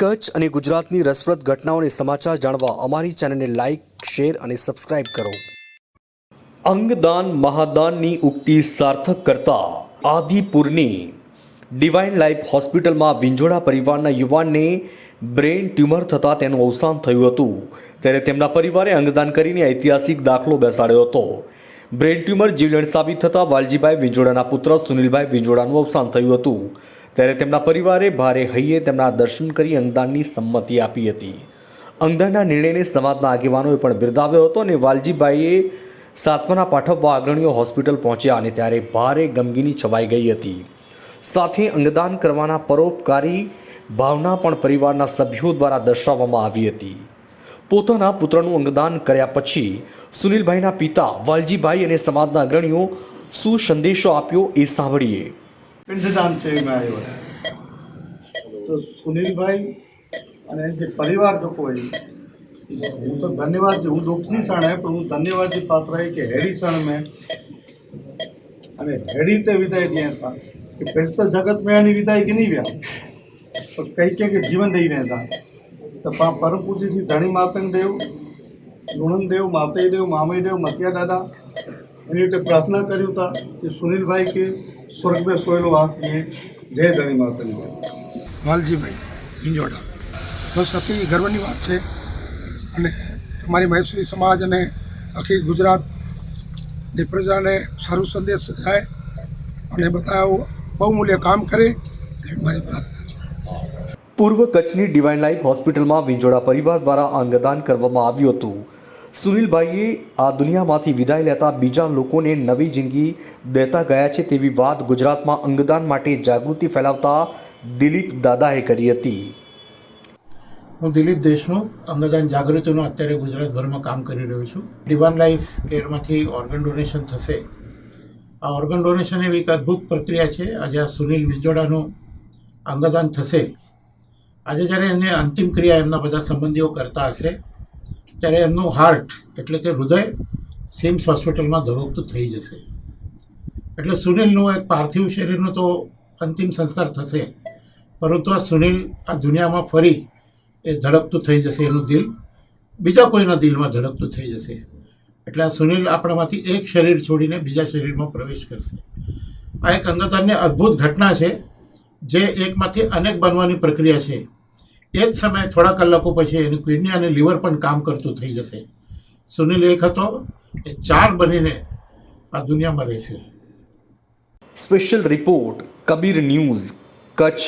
કચ્છ અને ગુજરાતની રસપ્રદ ઘટનાઓને સમાચાર જાણવા અમારી ચેનલને લાઇક શેર અને સબસ્ક્રાઇબ કરો. અંગદાન મહાદાનની ઉક્તિ સાર્થક કરતા આદિપુરની ડિવાઇન લાઇફ હોસ્પિટલમાં વિંજોડા પરિવારના યુવાનને બ્રેઇન ટ્યુમર થતાં તેનું અવસાન થયું હતું. ત્યારે તેમના પરિવારે અંગદાન કરીને ઐતિહાસિક દાખલો બેસાડ્યો હતો. બ્રેઇન ટ્યુમર જીવલેણ સાબિત થતાં વાલજીભાઈ વિંજોડાના પુત્ર સુનિલભાઈ વિંજોડાનું અવસાન થયું હતું. ત્યારે તેમના પરિવારે ભારે હૈયે તેમના દર્શન કરી અંગદાનની સંમતિ આપી હતી. અંગદાનના નિર્ણયને સમાજના આગેવાનોએ પણ બિરદાવ્યો હતો અને વાલજીભાઈએ સાંત્વના પાઠવવા અગ્રણીઓ હોસ્પિટલ પહોંચ્યા અને ત્યારે ભારે ગમગીની છવાઈ ગઈ હતી. સાથે અંગદાન કરવાના પરોપકારી ભાવના પણ પરિવારના સભ્યો દ્વારા દર્શાવવામાં આવી હતી. પોતાના પુત્રનું અંગદાન કર્યા પછી સુનિલભાઈના પિતા વાલજીભાઈ અને સમાજના અગ્રણીઓ શું સંદેશો આપ્યો એ સાંભળીએ. પિંડદાન સેવામાં આવ્યો તો સુનિલભાઈ અને જે પરિવારજકો હોય, હું તો ધન્યવાદ, હું દુઃખની શરણે પણ હું ધન્યવાદની પાત્ર એ કે હેરી શરણ મેં, અને હેરી તે વિદાય દિયા હતા. કે પહેલે તો જગત મેં આની વિદાય કે નહીં વ્યા. પણ કઈ કે કે જીવન રહી રહ્યા હતા. તો પરમ પૂજ્ય શ્રી ધણી માતંગ દેવ લુણનદેવ માતૈદેવ મામૈદેવ મતિયા દાદા, એની રીતે પ્રાર્થના કર્યું હતા કે સુનિલભાઈ કે સ્વર્ગ મેં સોયેલો વાસ મેં જય ધણી માતાની વાલજીભાઈ હિંજોડા. બસ અતિ ગર્વની વાત છે. અને અમારી મહેસૂરી સમાજ અને આખી ગુજરાતની પ્રજાને સારું સંદેશ જાય અને બધા બહુમૂલ્ય કામ કરે એવી મારી પ્રાર્થના છે. પૂર્વ કચ્છની ડિવાઇન લાઈફ હોસ્પિટલમાં વિંજોડા પરિવાર દ્વારા અંગદાન કરવામાં આવ્યું હતું. સુનિલભાઈએ આ દુનિયામાંથી વિદાય લેતા બીજા લોકોને નવી જિંદગી દેતા ગયા છે તેવી વાત ગુજરાતમાં અંગદાન માટે જાગૃતિ ફેલાવતા દિલીપ દાદાએ કરી હતી. હું દિલીપ દેશમુખ, અંગદાન જાગૃતિનું અત્યારે ગુજરાતભરમાં કામ કરી રહ્યો છું. ડિવાન લાઈફ કેરમાંથી ઓર્ગન ડોનેશન થશે. આ ઓર્ગન ડોનેશન એવી એક અદ્ભુત પ્રક્રિયા છે. આજે આ સુનિલ વિજોડાનું અંગદાન થશે. આજે જ્યારે એને અંતિમ ક્રિયા એમના બધા સંબંધીઓ કરતા હશે ત્યારે એમનું હાર્ટ એટલે કે હૃદય સિમ્સ હોસ્પિટલમાં ધબકતું થઈ જશે. એટલે સુનિલનું એક પાર્થિવ શરીરનો તો અંતિમ સંસ્કાર થશે. પરંતુ આ સુનિલ આ દુનિયામાં ફરી એ ધડકતું થઈ જશે એનું દિલ. બીજા કોઈના દિલમાં ધડકતું થઈ જશે. એટલે આ સુનિલ આપણામાંથી એક શરીર છોડીને બીજા શરીરમાં પ્રવેશ કરશે. આ એક અંગદાનની અદ્ભુત ઘટના છે, જે એકમાંથી અનેક બનવાની પ્રક્રિયા છે. એ જ સમયે થોડા કલાકો પછી એનું કિડની અને લીવર પણ કામ કરતું થઈ જશે. સુનિલ એક હતો, એ ચાર બનીને આ દુનિયામાં રહેશે. Special report Kabir news Kutch